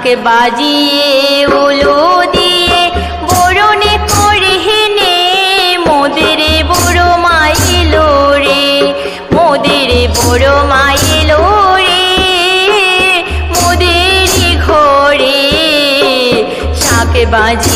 ঢাক বাজিয়ে ওলো দিয়ে, বরণে করে হেনে, মোদের বড় মাইল রে, মোদের বড় মাইল রে মোদের ঘরে শাক বাজি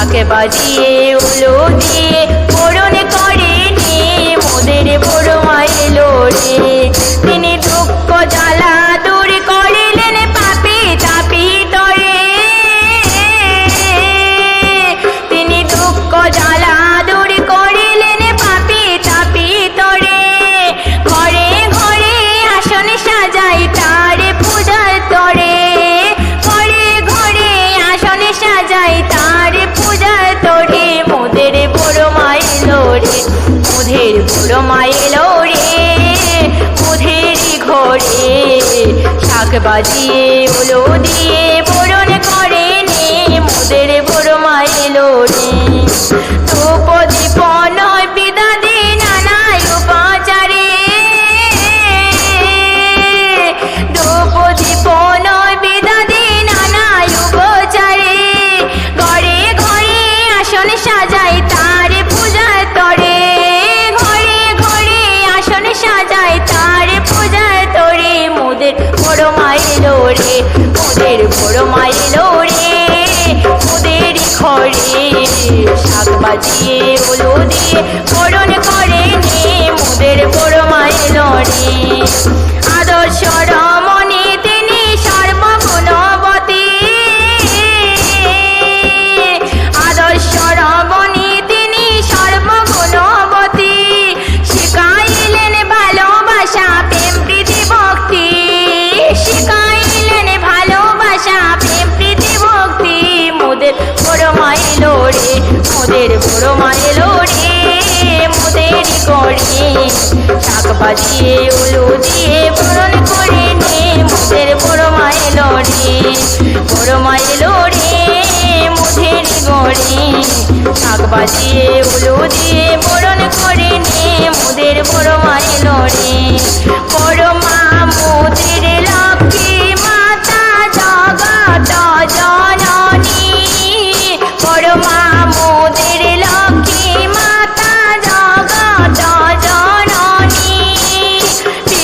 ঢাক বাজিয়ে উলো দিয়ে बाजिए बोलो दिए। শাক বাজিয়ে হলো দিয়ে করণ করে নে মোদের বড় মায়ের রে বাজিয়ে উলু দিয়ে পূরণ করে নে, মুখের বড় মায়ে লড়ে বড় মায়ে লড়ে মুঠের গড়ে। শাক বাজিয়ে উলু দিয়ে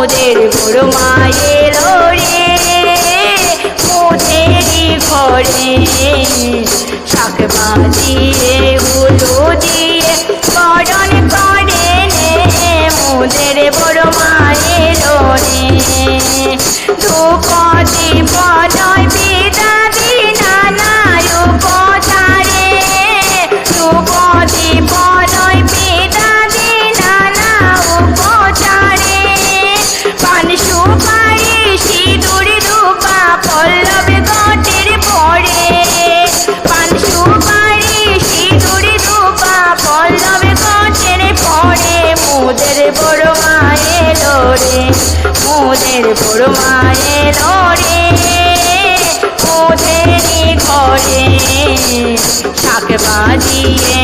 মোদের বড় মায়ের রে মোদেরই ঘরে শাক বাজিয়ে ঘরে শাক বাজিয়ে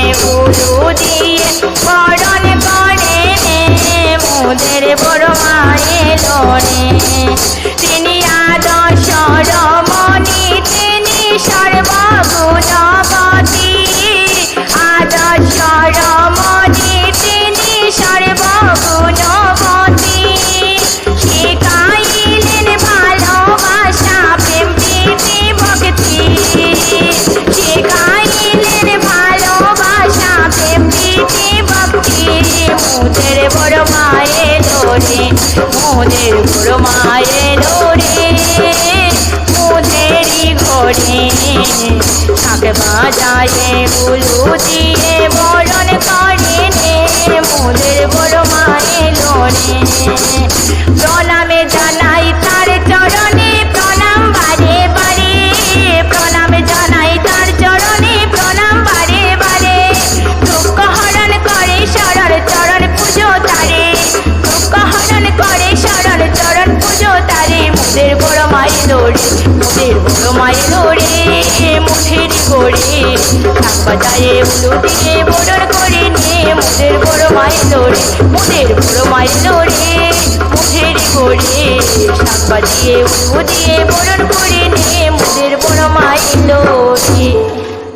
মায়ের ডোরে মোদেরি ঘরে শাক বাজারে গুলু দিয়ে বরণ করে মোদের বড় মায়ের ডোরে বাজায়ে উলুটিয়ে মোড়র করে নিয়ে মুদের বড় মাইল রে মুদের বড় মাইল রে মুখের করে। শাক বাজিয়ে উলু দিয়ে